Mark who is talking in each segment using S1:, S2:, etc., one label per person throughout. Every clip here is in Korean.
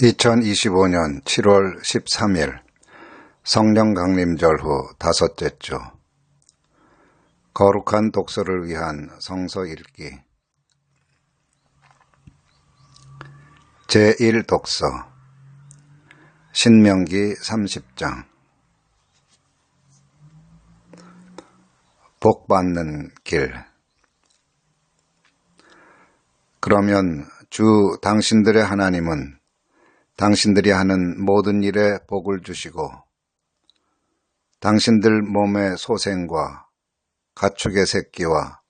S1: 2025년 7월 13일 성령 강림절 후 다섯째 주 거룩한 독서를 위한 성서 읽기. 제1독서 신명기 30장 복 받는 길. 그러면 주 당신들의 하나님은 당신들이 하는 모든 일에 복을 주시고 당신들 몸의 소생과 가축의 새끼와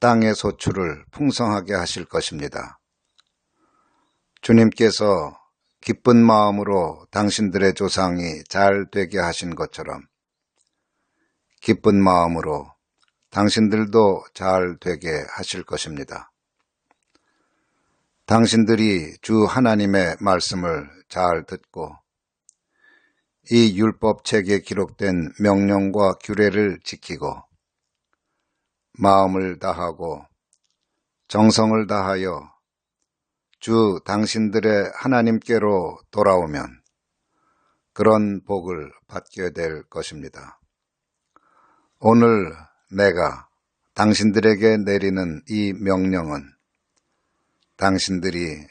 S1: 땅의 소출을 풍성하게 하실 것입니다. 주님께서 기쁜 마음으로 당신들의 조상이 잘 되게 하신 것처럼 기쁜 마음으로 당신들도 잘 되게 하실 것입니다. 당신들이 주 하나님의 말씀을 잘 듣고 이 율법책에 기록된 명령과 규례를 지키고 마음을 다하고 정성을 다하여 주 당신들의 하나님께로 돌아오면 그런 복을 받게 될 것입니다. 오늘 내가 당신들에게 내리는 이 명령은 당신들이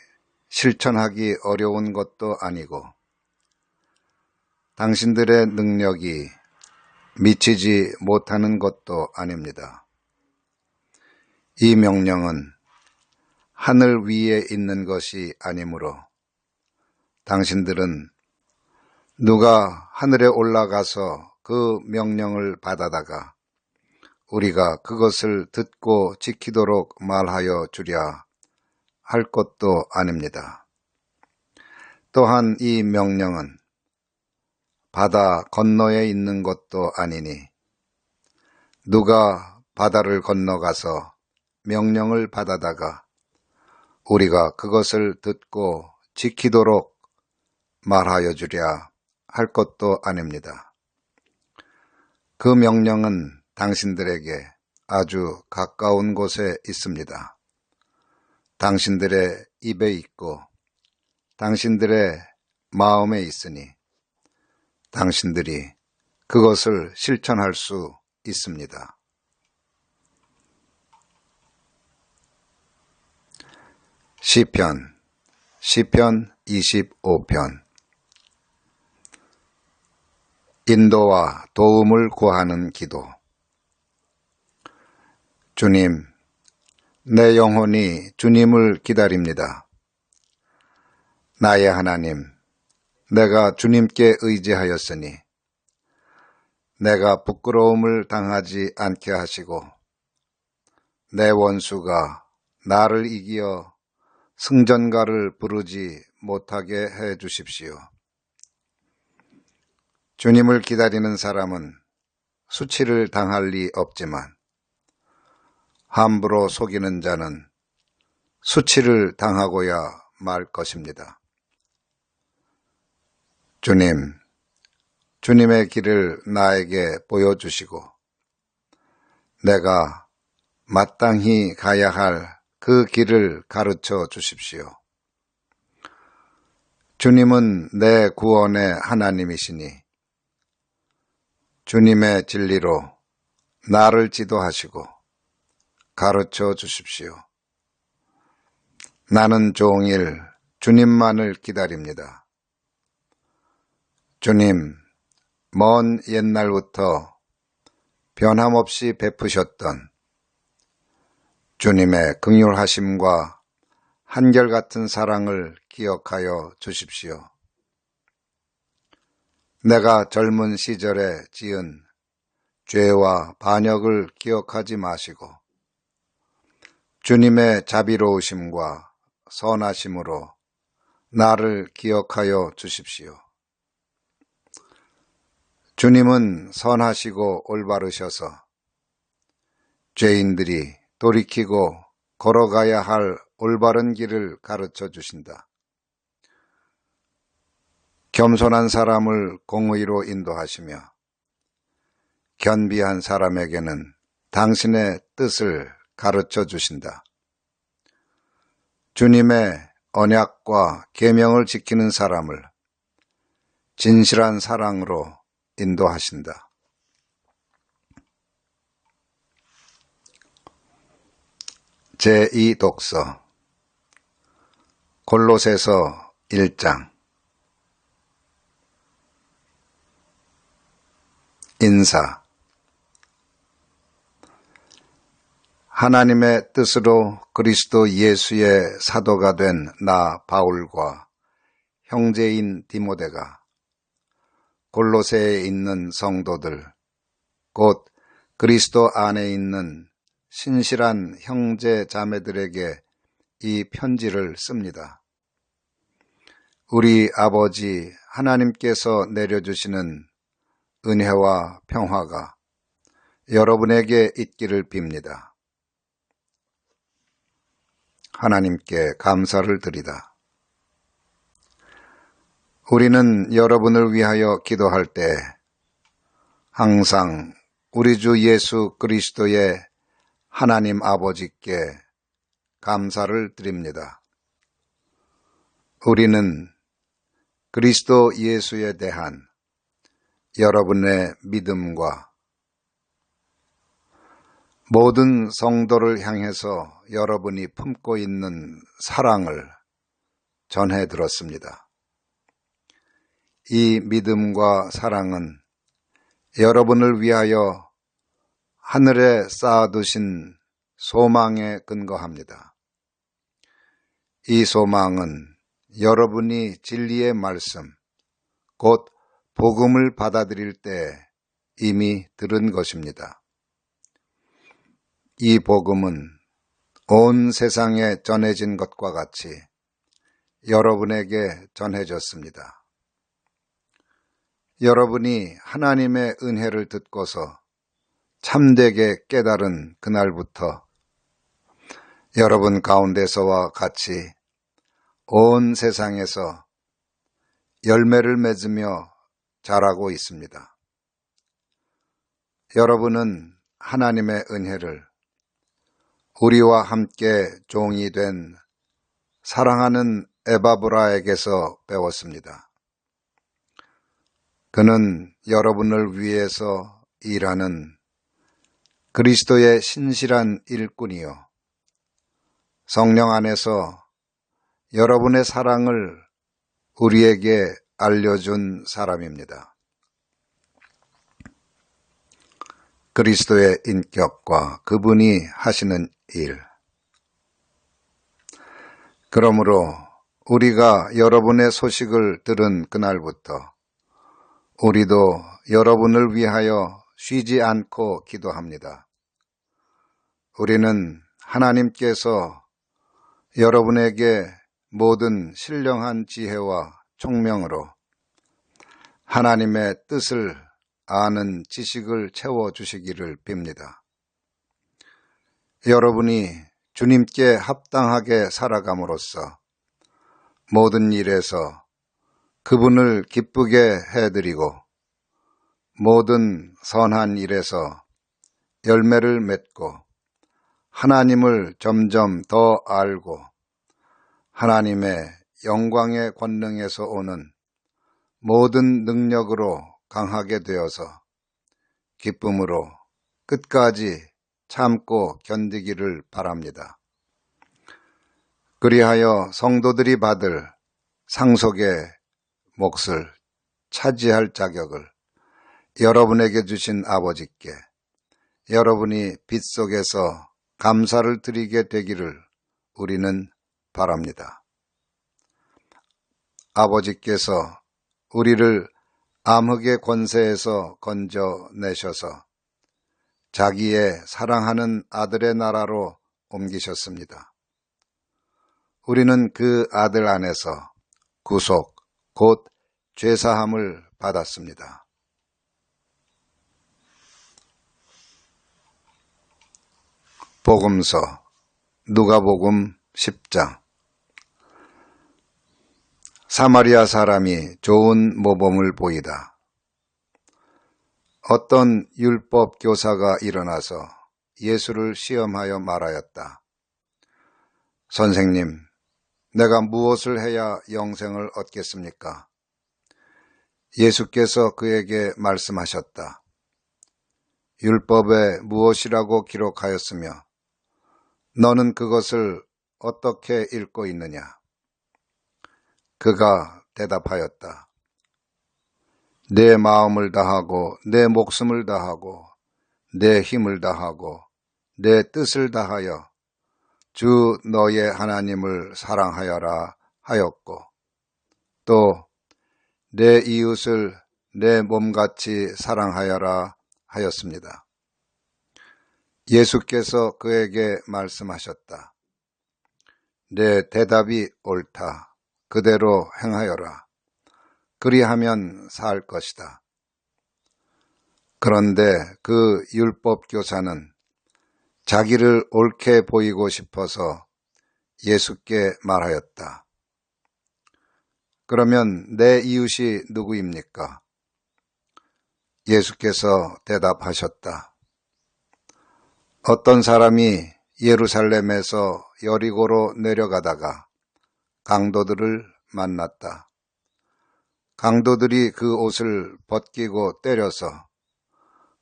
S1: 실천하기 어려운 것도 아니고 당신들의 능력이 미치지 못하는 것도 아닙니다. 이 명령은 하늘 위에 있는 것이 아니므로 당신들은 누가 하늘에 올라가서 그 명령을 받아다가 우리가 그것을 듣고 지키도록 말하여 주랴 할 것도 아닙니다. 또한 이 명령은 바다 건너에 있는 것도 아니니 누가 바다를 건너가서 명령을 받아다가 우리가 그것을 듣고 지키도록 말하여 주랴 할 것도 아닙니다. 그 명령은 당신들에게 아주 가까운 곳에 있습니다. 당신들의 입에 있고 당신들의 마음에 있으니 당신들이 그것을 실천할 수 있습니다. 시편 시편 25편 인도와 도움을 구하는 기도 주님 내 영혼이 주님을 기다립니다. 나의 하나님, 내가 주님께 의지하였으니 내가 부끄러움을 당하지 않게 하시고 내 원수가 나를 이기어 승전가를 부르지 못하게 해 주십시오. 주님을 기다리는 사람은 수치를 당할 리 없지만 함부로 속이는 자는 수치를 당하고야 말 것입니다. 주님, 주님의 길을 나에게 보여주시고 내가 마땅히 가야 할 그 길을 가르쳐 주십시오. 주님은 내 구원의 하나님이시니 주님의 진리로 나를 지도하시고 가르쳐 주십시오. 나는 종일 주님만을 기다립니다. 주님, 먼 옛날부터 변함없이 베푸셨던 주님의 긍휼하심과 한결같은 사랑을 기억하여 주십시오. 내가 젊은 시절에 지은 죄와 반역을 기억하지 마시고 주님의 자비로우심과 선하심으로 나를 기억하여 주십시오. 주님은 선하시고 올바르셔서 죄인들이 돌이키고 걸어가야 할 올바른 길을 가르쳐 주신다. 겸손한 사람을 공의로 인도하시며 견비한 사람에게는 당신의 뜻을 가르쳐 주신다. 주님의 언약과 계명을 지키는 사람을 진실한 사랑으로 인도하신다. 제2 독서 골로새서 1장 인사 하나님의 뜻으로 그리스도 예수의 사도가 된 나 바울과 형제인 디모데가 골로새에 있는 성도들 곧 그리스도 안에 있는 신실한 형제 자매들에게 이 편지를 씁니다. 우리 아버지 하나님께서 내려주시는 은혜와 평화가 여러분에게 있기를 빕니다. 하나님께 감사를 드리다. 우리는 여러분을 위하여 기도할 때 항상 우리 주 예수 그리스도의 하나님 아버지께 감사를 드립니다. 우리는 그리스도 예수에 대한 여러분의 믿음과 모든 성도를 향해서 여러분이 품고 있는 사랑을 전해 들었습니다. 이 믿음과 사랑은 여러분을 위하여 하늘에 쌓아두신 소망에 근거합니다. 이 소망은 여러분이 진리의 말씀, 곧 복음을 받아들일 때 이미 들은 것입니다. 이 복음은 온 세상에 전해진 것과 같이 여러분에게 전해졌습니다. 여러분이 하나님의 은혜를 듣고서 참되게 깨달은 그날부터 여러분 가운데서와 같이 온 세상에서 열매를 맺으며 자라고 있습니다. 여러분은 하나님의 은혜를 우리와 함께 종이 된 사랑하는 에바브라에게서 배웠습니다. 그는 여러분을 위해서 일하는 그리스도의 신실한 일꾼이요. 성령 안에서 여러분의 사랑을 우리에게 알려준 사람입니다. 그리스도의 인격과 그분이 하시는 일. 그러므로 우리가 여러분의 소식을 들은 그날부터 우리도 여러분을 위하여 쉬지 않고 기도합니다. 우리는 하나님께서 여러분에게 모든 신령한 지혜와 총명으로 하나님의 뜻을 아는 지식을 채워주시기를 빕니다. 여러분이 주님께 합당하게 살아감으로써 모든 일에서 그분을 기쁘게 해드리고 모든 선한 일에서 열매를 맺고 하나님을 점점 더 알고 하나님의 영광의 권능에서 오는 모든 능력으로 강하게 되어서 기쁨으로 끝까지 참고 견디기를 바랍니다. 그리하여 성도들이 받을 상속의 몫을 차지할 자격을 여러분에게 주신 아버지께 여러분이 빛 속에서 감사를 드리게 되기를 우리는 바랍니다. 아버지께서 우리를 암흑의 권세에서 건져내셔서 자기의 사랑하는 아들의 나라로 옮기셨습니다. 우리는 그 아들 안에서 구속, 곧 죄사함을 받았습니다. 복음서 누가복음 10장 사마리아 사람이 좋은 모범을 보이다. 어떤 율법 교사가 일어나서 예수를 시험하여 말하였다. 선생님, 내가 무엇을 해야 영생을 얻겠습니까? 예수께서 그에게 말씀하셨다. 율법에 무엇이라고 기록하였으며 너는 그것을 어떻게 읽고 있느냐? 그가 대답하였다. 내 마음을 다하고 내 목숨을 다하고 내 힘을 다하고 내 뜻을 다하여 주 너의 하나님을 사랑하여라 하였고 또 내 이웃을 내 몸같이 사랑하여라 하였습니다. 예수께서 그에게 말씀하셨다. 내 대답이 옳다. 그대로 행하여라. 그리하면 살 것이다. 그런데 그 율법 교사는 자기를 옳게 보이고 싶어서 예수께 말하였다. 그러면 내 이웃이 누구입니까? 예수께서 대답하셨다. 어떤 사람이 예루살렘에서 여리고로 내려가다가 강도들을 만났다. 강도들이 그 옷을 벗기고 때려서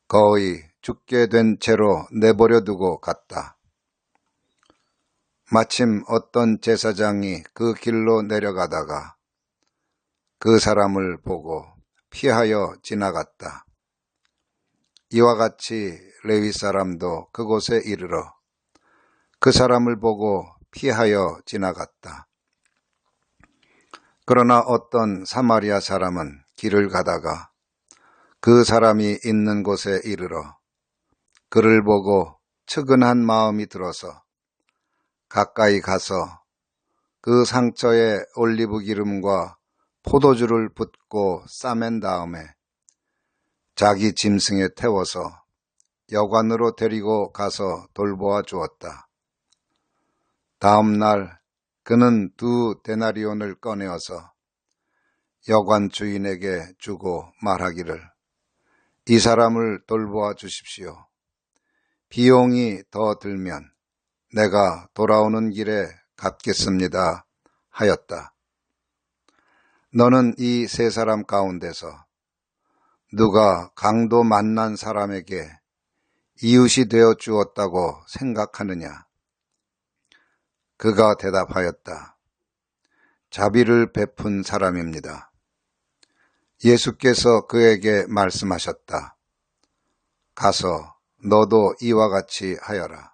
S1: 거의 죽게 된 채로 내버려 두고 갔다. 마침 어떤 제사장이 그 길로 내려가다가 그 사람을 보고 피하여 지나갔다. 이와 같이 레위 사람도 그곳에 이르러 그 사람을 보고 피하여 지나갔다. 그러나 어떤 사마리아 사람은 길을 가다가 그 사람이 있는 곳에 이르러 그를 보고 측은한 마음이 들어서 가까이 가서 그 상처에 올리브 기름과 포도주를 붓고 싸맨 다음에 자기 짐승에 태워서 여관으로 데리고 가서 돌보아 주었다. 다음 날 그는 두 데나리온을 꺼내어서 여관 주인에게 주고 말하기를 이 사람을 돌보아 주십시오. 비용이 더 들면 내가 돌아오는 길에 갚겠습니다. 하였다. 너는 이 세 사람 가운데서 누가 강도 만난 사람에게 이웃이 되어 주었다고 생각하느냐? 그가 대답하였다. 자비를 베푼 사람입니다. 예수께서 그에게 말씀하셨다. 가서 너도 이와 같이 하여라.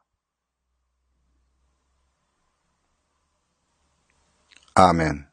S1: 아멘.